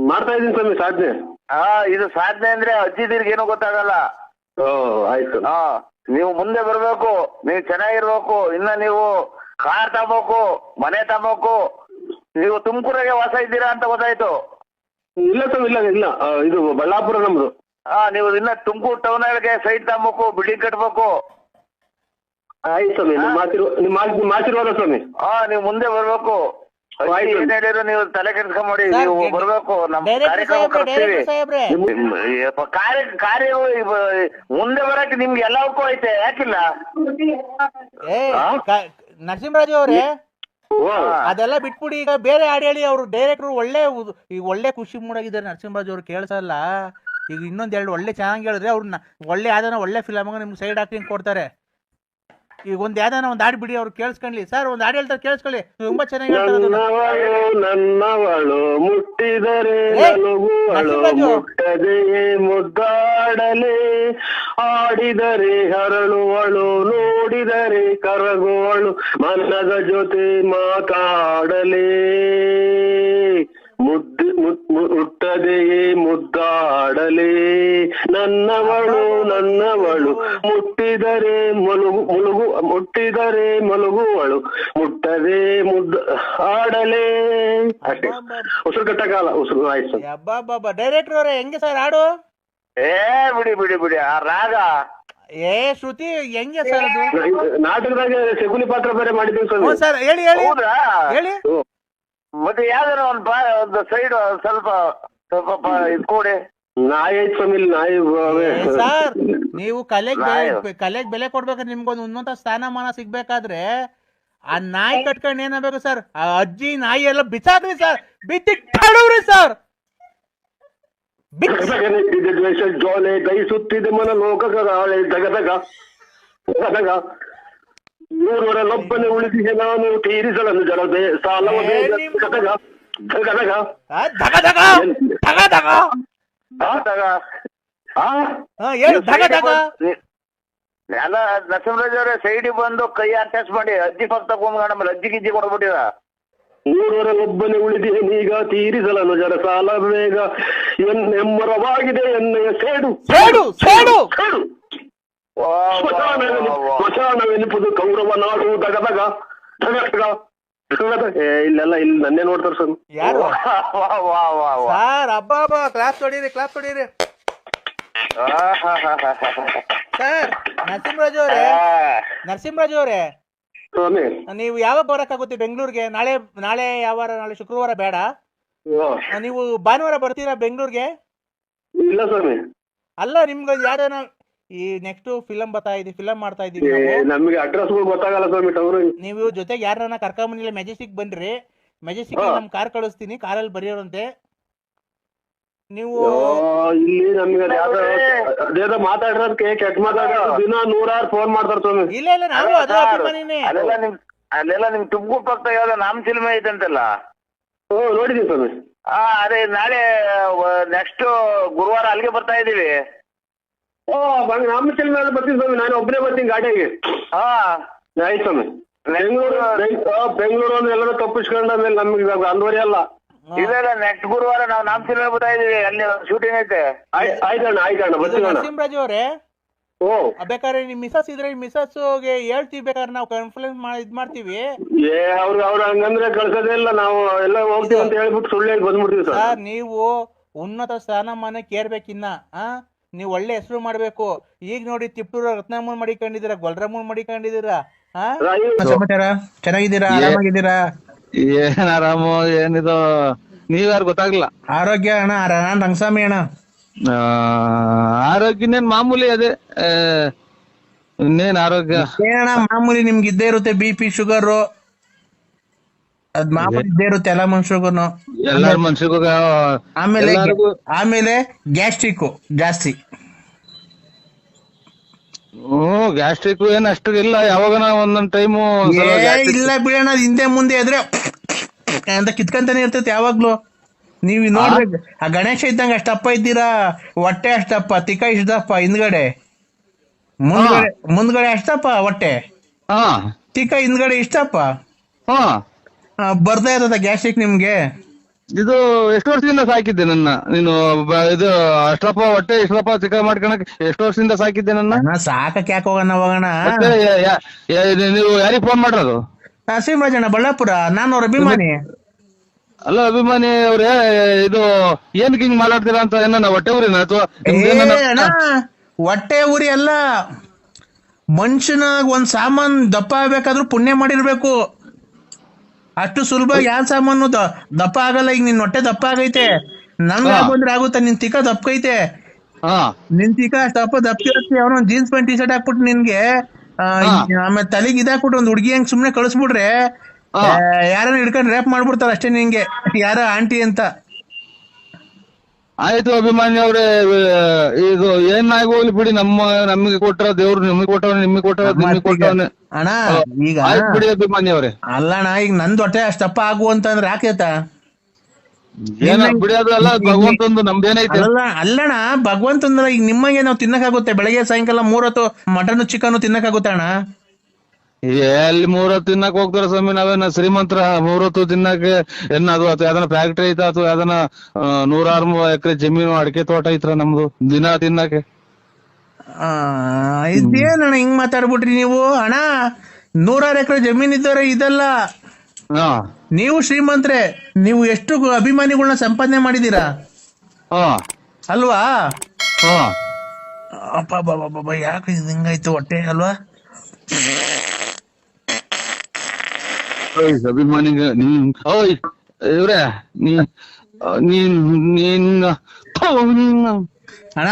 ಮಾಡ್ತಾ ಇದೀನಿ ಸ್ವಾಮಿ ಸಾಧನೆ. ಹಾ ಇದು ಸಾಧನೆ ಅಂದ್ರೆ ಅಜ್ಜಿದಿರ್ಗೆ ಏನು ಗೊತ್ತಾಗಲ್ಲ. ಓ ಆಯ್ತು. ಹಾ ನೀವು ಮುಂದೆ ಬರ್ಬೇಕು ನೀವು ಚೆನ್ನಾಗಿರ್ಬೇಕು ಇನ್ನ ನೀವು ಕಾರ್ ತಗೋಬೇಕು ಮನೆ ತಗೋಬೇಕು ನೀವು ತುಮಕೂರಾಗೆ ವಾಸ ಇದ್ದೀರಾ ಅಂತ ಗೊತ್ತಾಯ್ತು. ಇಲ್ಲ ಸ್ವಾಮಿ ಇಲ್ಲ ಇಲ್ಲ. ಆ, ಇದು ಬಳ್ಳಾಪುರ ನಮ್ದು. ಹಾ ನೀವು ಇನ್ನ ತುಮಕೂರು ಟೌನ್ ಒಳಗೆ ಸೈಟ್ ತಗೋಬೇಕು ಬಿಲ್ಡಿಂಗ್ ಕಟ್ಬೇಕು. ಆಯ್ತು ಸ್ವಾಮಿ ನಿಮ್ಮ ಆಶೀರ್ವಾದ- ಸ್ವಾಮಿ. ಹಾ ನೀವು ಮುಂದೆ ಬರ್ಬೇಕು. ಏನ್ ಹೇಳಿದ್ರು ನೀವು ತಲೆ ಕೆಡ್ಸ್ಕೊಂಬೇಡಿ ಸರ್, ನೀವು ಬರ್ಬೇಕು ನಮ್ ಕಾರ್ಯಕ್ರಮ ಸಾಹೇಬ್ರೆ ಯಪ್ಪ, ಕಾರ್ಯ ಕಾರ್ಯ ಮುಂದೆ ಬರಕ್ಕೆ ನಿಮ್ಗೆ ಎಲ್ಲವಕ್ಕೂ ಐತೆ ಯಾಕಿಲ್ಲ? ಏ ಕ- ನರಸಿಂಹರಾಜು ಅವ್ರೆ ಓ. ಅದೆಲ್ಲ ಬಿಟ್ಬಿಡಿ ಈಗ ಬೇರೆ ಹಾಡು ಹೇಳಿ ಅವರು ಡೈರೆಕ್ಟ್ರು ಒಳ್ಳೆ ಈಗ ಒಳ್ಳೆ ಖುಷಿ ಮೂಡಾಗಿದ್ದಾರೆ ನರಸಿಂಹರಾಜು ಅವ್ರು ಕೇಳಿಸಲ್ಲ. ಈಗ ಇನ್ನೊಂದ್ ಎರಡು ಒಳ್ಳೆ ಚೆನ್ನಾಗಿ ಹೇಳಿದ್ರೆ ಅವ್ರನ್ನ ಒಳ್ಳೆ ಯಾವ್ದಾನ ಒಳ್ಳೆ ಫಿಲಮ್ ನಿಮ್ಗೆ ಸೈಡ್ ಆಕ್ಟಿಂಗ್ ಕೊಡ್ತಾರೆ. ಈಗ ಒಂದ್ ಯಾವ್ದಾನ ಒಂದ್ ಹಾಡು ಬಿಡಿ ಅವ್ರು ಕೇಳಿಸ್ಕೊಳ್ಳಿ ಸರ್ ಒಂದ್ ಹಾಡು ಹೇಳ್ತಾರೆ ಕೇಳಿಸ್ಕೊಳ್ಳಿ ತುಂಬಾ ಚೆನ್ನಾಗಿ ಹೇಳ್ತಾರೆ ಅದನ್ನ. ನನ್ನವಳು ನನ್ನವಳು ಮುಟ್ಟಿದರೆ ಏ, ನಲುಗುವಳು ನರಸಿಂಹರಾಜು. ಮುಟ್ಟದೆಯೇ ಮುದ್ದಾಡಲೆ ಆಡಿದರೆ ಹರಳುವಳು ನೋಡಿದರೆ ಕರಗುವಳು ಮನದ ಜೊತೆ ಮಾತಾಡಲೇ ಮುಟ್ಟದೆಯೇ ಮುದ್ದಾಡಲೇ? ನನ್ನವಳು ನನ್ನವಳು ಮುಟ್ಟಿದರೆ ಮಲಗು ಮುಳುಗು ಮುಟ್ಟಿದರೆ ಮಲಗುವಳು ಮುಟ್ಟದೆ ಮುದ್ದ ಆಡಲೇ ಅಷ್ಟೇ ಉಸಿರು ಕಟ್ಟಕಾಲ ಉಸಿರು ಆಯ್ತು ಡೈರೆಕ್ಟರ್ ಅವರೇ ಹೆಂಗೆ ಸರ್ ಆಡು ಏ ಬಿಡಿ ಬಿಡಿ ಬಿಡಿ ಆ ರಾಗ. ಏ ಶ್ರುತಿ ಹೆಂಗೆ ಸರ್ ಅದು? ನಾಟಕದಾಗ ಶಕುನಿ ಪಾತ್ರ ಬೇರೆ ಮಾಡಿದ್ದೀನಿ ಸರ್ ಸರ್ ಹೇಳಿ ಹೇಳಿ. ಹೇಳಿ. ಮತ್ತೆ ಯಾವ್ದಾರ ಒಂದ್ ಒಂದು ಸೈಡ್ ಸ್ವಲ್ಪ ಸ್ವಲ್ಪ ಇದ್ ಕೊಡಿ. ನಾಯಿ ಐತ್ ಸ್ವಾಮಿ ನಾಯಿ ಸರ್ ನೀವು ಕಲೆಗ್ ನಾಯಿ. ಬೆಲೆ ಕಲೆಗ್ ಬೆಲೆ ಕೊಡ್ಬೇಕಾದ್ರೆ ನಿಮ್ಗೊಂದು ಉನ್ನತ ಸ್ಥಾನಮಾನ ಸಿಗ್ಬೇಕಾದ್ರೆ ಆ ನಾಯಿ ಕಟ್ಕೊಂಡು ಏನಾಗಬೇಕು ಸರ್? ಆ ಅಜ್ಜಿ ನಾಯಿ ಎಲ್ಲ ಬಿಸಾಕ್ರಿ ಸರ್. ಬಿತ್ತಿಟ್ಟವ್ರಿ ಸರ್. ಜೋಲೆ ಕೈ ದ್ವೇಷ ಜೋಲೆ ದಯಿಸುತ್ತಿದೆ ಮನ ಲೋಕಗಾಳೆ ದಗದಗ ದಗದಗ ನೂರರಲ್ಲೊಬ್ಬನೇ ಉಳಿಸಿದೆ ನಾನು ತೀರಿಸಲನ್ನು ಜಲದೆ ಸಾಲವ ಏ, ದಗದಗ ದಗದಗ ಆ, ಧಗ ಧಗ ಧಗ ಧಗ. ಆದಾಗ ಆ? ಹಾ, ಹೇಳು ಧಗ ಧಗ? ಎಲ್ಲ ನರಸಿಂಹರಾಜ್ ಅವರೇ ಸೈಡ್ ಬಂದು ಕೈ ಅಟ್ಯಾಚ್ ಮಾಡಿ ಅಜ್ಜಿ ಪಕ್ಕ ತಗೊಂಡ್ ಆಮೇಲೆ ಅಜ್ಜಿ ಗಿಜ್ಜಿ ಕೊಡ್ಬಿಟ್ಟಿದ ನೂರರಲ್ಲೊಬ್ಬನೇ ಉಳಿದಿಹೆನೀಗ ತೀರಿಸಲನು ಜರ ಸಾಲ ಬೇಗ. ಎನ್ನೆಮ್ಮರವಾಗಿದೆ ಎನ್ನೆಯ ಸೇಡು ಸೇಡು ಸೇಡು ಸೇಡು ಸ್ಮಶಾನವೆನು- ಸ್ಮಶಾನವೆನಿಪುದು ಕೌರವ ನಾಡು ದಗದಗ ಏ ಇಲ್ಲೆಲ್ಲ ಇಲ್ಲಿ ನನ್ನೇ ನೋಡ್ತಾರೆ ಸರ್. ಯಾರು? ಸರ್ ಹಬ್ಬ ಹಬ್ಬ ಕ್ಲಾಸ್ ತೊಡೀರಿ. ಕ್ಲಾಸ್ ತೊಡೀರಿ ಸರ್ ನರಸಿಂಹರಾಜು ಅವರೇ. ನರಸಿಂಹರಾಜು ಅವರೇ. ನೀವು ಯಾವಾಗ ಬರಕ್ಕಾಗುತ್ತೆ ಬೆಂಗಳೂರಿಗೆ? ನಾಳೆ ನಾಳೆ ಯಾವಾರ ನಾಳೆ ಶುಕ್ರವಾರ ಬೇಡ. ನೀವು ಭಾನುವಾರ ಬರ್ತೀರಾ ಬೆಂಗಳೂರಿಗೆ? ಇಲ್ಲ ಸ್ವಾಮಿ. ಅಲ್ಲ ನಿಮ್ಗೆ ಯಾವ್ದಾನ ಈ ನೆಕ್ಸ್ಟ್ ಫಿಲಂ ಬರ್ತಾ ಇದೀವಿ ಫಿಲಂ ಮಾಡ್ತಾ ಇದೀವಿ ನಮಗೆ ಅಡ್ರೆಸ್ ಗೊತ್ತಾಗಲ್ಲ ಸ್ವಾಮಿ ಟೌನ್ ನೀವು ಜೊತೆಗೆ ಯಾರನ್ನ ಕರ್ಕೊಂಬಂದಿಲ್ಲ ಮೆಜೆಸ್ಟಿಕ್ ಬನ್ರಿ ಮೆಜೆಸ್ಟಿಕ್. ನಮ್ ಕಾರ್ ಕಳಿಸ್ತೀನಿ ಕಾರಲ್ಲಿ ಬರೆಯೋರಂತೆ. ನೀವು ಇಲ್ಲಿ ನಮ್ಗೆ ಅದೇ ಯಾವ್ದೋ ಅದೇನೋ ಮಾತಾಡಿರೋದಕ್ಕೆ ಕೆಟ್ಟ ಮಾತಾಡೋ ದಿನ ನೂರಾರು ಫೋನ್ ಮಾಡ್ತಾರ ಸ್ವಾಮಿ. ಇಲ್ಲ ಇಲ್ಲ ನಾನು ಅದೇ ಅಭಿಮಾನಿನೇ. ಅಲ್ಲೆಲ್ಲ ನಿಮ್ ಅಲ್ಲೆಲ್ಲ ನಿಮ್ ತುಮಕೂರು ಪಕ್ಕ ಯಾವ್ದೋ ನಾಮ ಸಿನಿಮಾ ಅಂತಲ್ಲ ಓ ನೋಡಿದೀನಿ ಸ್ವಾಮಿ. ಹಾ ಅದೇ ನಾಳೆ ನೆಕ್ಸ್ಟ್ ಗುರುವಾರ ಅಲ್ಲಿಗೆ ಬರ್ತಾ ಇದೀವಿ. ಓ ಬಂಗ್ ನಮ್ಮ ಚೆಲ್ ಮೇಲೆ ಬರ್ತೀನಿ ಸ್ವಾಮಿ. ನಾನು ಒಬ್ಬನೇ ಬರ್ತೀನಿ ಗಾಡಿಗೆ. ಹಾ. ಆಯ್ತು ಸ್ವಾಮಿ. ಬೆಂಗಳೂರು ಬೆಂಗಳೂರು ಅಂದ್ರೆ ಎಲ್ಲರೂ ತಪ್ಪಿಸ್ಕೊಂಡ ಮೇಲೆ ನಮ್ಗೆ ಇವಾಗ ಅಂದ್ವರಿ ಅಲ್ಲ. ಇಲ್ಲ ಇಲ್ಲ ನೆಕ್ಸ್ಟ್ ಗುರುವಾರ ನಾವು ನಾಮ ಸಿನಿಮಾ ಬರ್ತಾ ಇದೀವಿ ಅಲ್ಲಿ ಶೂಟಿಂಗ್ ಐತೆ. ಆಯ್- ಆಯ್ತಣ್ಣ ಆಯ್ತಣ್ಣ ಇದು ಬರ್ತೀವಣ್ಣ ನರಸಿಂಹರಾಜು ಅವರೇ ಓ. ಬೇಕಾದ್ರೆ ನಿಮ್ ಮಿಸಸ್ ಇದ್ರೆ ಮಿಸಸ್ಗೆ ಹೇಳ್ತೀವಿ ಬೇಕಾದ್ರೆ ನಾವು ಕನ್ಫರೆನ್ಸ್ ಮಾಡಿ ಇದ್ ಮಾಡ್ತೀವಿ. ಏ ಅವ್ರು ಅವ್ರು ಹಂಗಂದ್ರೆ ಕಳ್ಸೋದೇ ಇಲ್ಲ. ನಾವು ಎಲ್ಲ ಹೋಗ್ತೀವಿ ಅಂತ ಹೇಳ್ಬಿಟ್ಟು ಸುಳ್ಳು ಹೇಳಿ ಬಂದ್ಬಿಡ್ತೀವಿ ಸರ್ ಸರ್ ನೀವು ಉನ್ನತ ಸ್ಥಾನಮಾನಕ್ಕೆ ಏರ್ಬೇಕಿನ್ನ ಆ? ನೀವು ಒಳ್ಳೆ ಹೆಸರು ಮಾಡ್ಬೇಕು. ಈಗ ನೋಡಿ ತಿಪ್ಪೂರ್ ರತ್ನಮ್ಮನ್ ಮಡಿಕೊಂಡಿದ್ದೀರಾ ಗೊಲ್ರಮ್ಮನ್ ಮಡಿಕೊಂಡಿದ್ದೀರಾ ಆ? ಸಮಾಚಾರ? ಚೆನ್ನಾಗಿದ್ದೀರಾ? ಏ- ಆರಾಮಾಗಿದ್ದೀರಾ? ಏನ್ ಆರಾಮು ಏನಿದು? ನೀವ್ಯಾರು ಗೊತ್ತಾಗ್ಲಿಲ್ಲ. ಆರೋಗ್ಯ ಅಣ್ಣ ನಾನ್ ರಂಗಸ್ವಾಮಿ ಅಣ್ಣ. ಆ, ಆರೋಗ್ಯ ಮಾಮೂಲಿ ಅದೇ ಆ, ಇನ್ನೇನ್ ಆರೋಗ್ಯ? ಏನಣ್ಣ ಮಾಮೂಲಿ ನಿಮ್ಗೆ ಇದ್ದೇ ಇರುತ್ತೆ ಬಿ ಪಿ ಶುಗರ್. ಅದ್ ಮಾಮೂಲಿ ಇದ್ದೇ ಇರುತ್ತೆ ಎಲ್ಲ ಮನುಷ್ಯರಿಗೂ ಎಲ್ಲಾರ ಮನ್ಸಿಗೂ ಆಮೇಲೆ ಎಲ್ಲಾರ್ಗೂ- ಆಮೇಲೆ ಗ್ಯಾಸ್ಟ್ರಿಕ್ ಜಾಸ್ತಿ. ಹ್ಮ್ ಗ್ಯಾಸ್ಟ್ರಿಕ್ ಏನ್ ಅಷ್ಟು ಇಲ್ಲ. ಯಾವಾಗ ಒಂದೊಂದ್ ಟೈಮು ಏ ಇಲ್ಲ ಬಿಡೋಣ ಅದ್ ಹಿಂದೆ ಮುಂದೆ ಇದ್ರೆ ಅಂತ ಕಿತ್ಕೊಂತಾನೆ ಇರ್ತೈತೆ ಯಾವಾಗ್ಲೂ. ನೀವ್ ನೋಡ್ಬೇಕು. ಆ ಗಣೇಶ ಇದ್ದಂಗ ಅಷ್ಟಪ್ಪ ಇದ್ದೀರಾ? ಹೊಟ್ಟೆ ಅಷ್ಟಪ್ಪ ತಿಕ್ಕ ಇಷ್ಟಪ್ಪ ಹಿಂದ್ಗಡೆ. ಮುಂದ್ಗಡೆ ಮುಂದ್ಗಡೆ ಅಷ್ಟಪ್ಪ ಹೊಟ್ಟೆ. ಹಾ. ತಿಕ್ಕ ಹಿಂದ್ಗಡೆ ಇಷ್ಟಪ್ಪ. ಹಾ. ಬರ್ತಾ ಇರ್ತದ ಗ್ಯಾಸ್ಟ್ರಿಕ್ ನಿಮ್ಗೆ? ಇದು ಎಷ್ಟು ವರ್ಷದಿಂದ ಸಾಕಿದ್ದೆ ನನ್ನ ನೀನು ಬ- ಇದು ಅಷ್ಟಪ್ಪ ಹೊಟ್ಟೆ ಇಷ್ಟಪ್ಪ ಚಿಕ್ಕ ಮಾಡ್ಕೊಳಕ್ ಎಷ್ಟು ವರ್ಷದಿಂದ ಸಾಕಿದ್ದೆ ನನ್ನ? ಸಾಕಕ್ಕೆ ಸಾಕಕ್ ಯಾಕೆ ಹೋಗೋಣ ಹೋಗೋಣ? ಮತ್ತೆ ಯ- ಯ- ಯ- ನೀವು ಯಾರಿಗೆ ಫೋನ್ ನರಸಿಂಹರಾಜಣ್ಣ ಬಳ್ಳಾಪುರ ನಾನು ಅವ್ರ ಅಭಿಮಾನಿ. ಅಲ್ಲ ಅಭಿಮಾನಿ ಅವ್ರೆ ಇದು ಏನ್ಕ ಹಿಂಗ್ ಮಾತಾಡ್ತೀರಾ ಅಂತ ಏನ ಹೊಟ್ಟೆ ಊರಿನ ಅಥವಾ ಏ ಅಣ್ಣ ಹೊಟ್ಟೆ ಉರಿ ಅಲ್ಲ ಮನುಷ್ಯನಾಗ ಒಂದ್ ಸಾಮಾನ್ ದಪ್ಪ ಆಗ್ಬೇಕಾದ್ರೂ ಪುಣ್ಯ ಮಾಡಿರ್ಬೇಕು. ಅಷ್ಟು ಸುಲಭ ಯಾವ ಸಾಮಾನು ದಪ್ಪ ಆಗಲ್ಲ ಈಗ ನಿನ್ ಹೊಟ್ಟೆ ದಪ್ಪ ಆಗೈತೆ ನಂಗ್. ಬಂದ್ರೆ ಆಗುತ್ತ ನಿನ್ ತಿಕ್ಕ ದಪ್ಪಕೈತೆ ಹಾ ನಿನ್ ತಿಕ್ಕ ದಪ್ಪ ದಪ್ಪಿರತ್ತೆ ಅವನ ಜೀನ್ಸ್ ಪ್ಯಾಂಟ್ ಟಿ ಶರ್ಟ್ ಹಾಕ್ಬಿಟ್ಟು ನಿನ್ಗೆ. ಆಮೇಲೆ ತಲೆಗೆ ಇದಾಕ್ಬಿಟ್ಟು ಒಂದ್ ಹುಡುಗಿ ಹಂಗ್ ಸುಮ್ನೆ ಕಳಿಸ್ಬಿಟ್ರೆ ಹಾ. ಯಾರನ್ನ ಹಿಡ್ಕೊಂಡ್ ರೇಪ್ ಮಾಡ್ಬಿಡ್ತಾರ ಅಷ್ಟೇ ನಿಂಗೆ ಯಾರ ಆಂಟಿ ಅಂತ ಆಯ್ತು ಅಭಿಮಾನಿ ಅವ್ರೆ ಇದು ಏನ್ ಹೋಗ್ಲಿ ಬಿಡಿ ನಮ್ಮ ನಮಗೆ ಕೊಟ್ರ ದೇವ್ರು ನಿಮಗೆ ಕೊಟ್ಟವ್ರೆ ನಿಮಗೆ ಕೊಟ್ಟವ ನಿಮಗೆ ಕೊಟ್ಟವನೆ. ಅಣ್ಣ ಈಗ ಆಯ್ತು ಬಿಡಿ ಅಭಿಮಾನಿ ಅವ್ರೆ. ಅಲ್ಲಣ್ಣ ಈಗ ನಂದ್ ಹೊಟ್ಟೆ ಅಷ್ಟಪ್ಪ ಆಗು ಅಂತಂದ್ರೆ ಅಲ್ಲ ಅಲ್ಲಣ್ಣ ಭಗವಂತಂದ್ರ ಈಗ ನಿಮಗೆ ನಾವು ತಿನ್ನಕ್ಕಾಗುತ್ತೆ ಬೆಳಗ್ಗೆ ಸಾಯಂಕಾಲ ಮೂರತ್ತು ಮಟನ್ ಚಿಕನ್ ತಿನ್ನಕ್ಕಾಗುತ್ತೆ ಅಣ್ಣ. ಎಲ್ಲಿ ಮೂರೊತ್ತು ತಿನ್ನಕ್ ಹೋಗ್ತಾರ ಸ್ವಾಮಿ ನಾವೇನ ಶ್ರೀಮಂತರ ಮೂರೊತ್ತು ತಿನ್ನಕ್ಕೆ ಏನ್ ಅದು ಅಥವಾ ಯಾವ್ದನ ಫ್ಯಾಕ್ಟ್ರಿ ಐತ ಅಥವಾ ಯಾವ್ದನ ನೂರಾರು ಎಕರೆ ಜಮೀನು ಅಡಿಕೆ ತೋಟ ಐತ್ರ ನಮ್ದು ದಿನ ತಿನ್ನಕ್ಕೆ? ಆ, ಇದೇನಣ್ಣ ಹಿಂಗ್ ಮಾತಾಡ್ಬಿಟ್ರಿ ನೀವು? ಅಣ್ಣ ನೂರಾರು ಎಕರೆ ಜಮೀನ್ ಇದ್ದಾರೆ ಇದೆಲ್ಲ. ಹಾ. ನೀವು ಶ್ರೀಮಂತ್ರೆ ನೀವು ಎಷ್ಟು ಅಭಿಮಾನಿಗಳನ್ನ ಸಂಪಾದನೆ ಮಾಡಿದೀರಾ ಹಾ. ಅಲ್ವಾ? ಹಾ. ಅಪ್ಪ ಬಾಬಾ ಯಾಕೆ ಇದು ಹಿಂಗಾಯ್ತು ಹೊಟ್ಟೆ ಅಲ್ವಾ? ಅಭಿಮಾನಿಗ ನೀನ್ ಓಯ್ ಇವ್ರೆ ನೀನ್ ನೀನ್ ನೀನ್. ಅಣ್ಣ